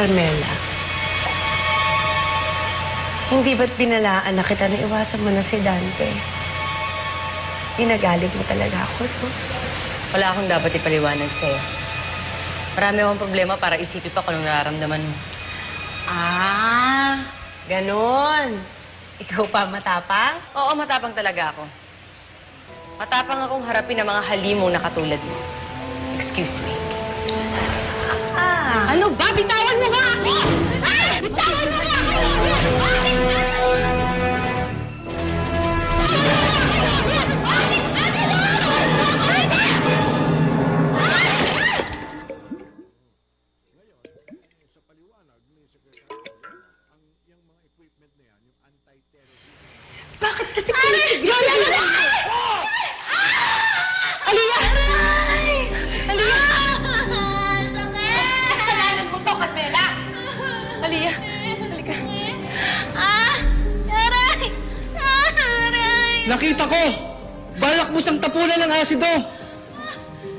Carmela, hindi ba't binalaan na kita na iwasan mo na si Dante? Ginagalit mo talaga ako, no? Wala akong dapat ipaliwanag sa'yo. Marami akong problema para isipin pa kung anong nararamdaman mo. Ah, ganon. Ikaw pa matapang? Oo, matapang talaga ako. Matapang akong harapin ang mga halimong na katulad mo. Excuse me. Ah, Ano ba? Bitawan mo nga ako! Ah! Bitawan mo nga ako! bakit Aliyah! Halika. Nakita ko! Balak mo siyang tapunan ng asido!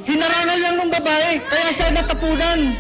Hinarangal lang ng babae, kaya siya natapunan!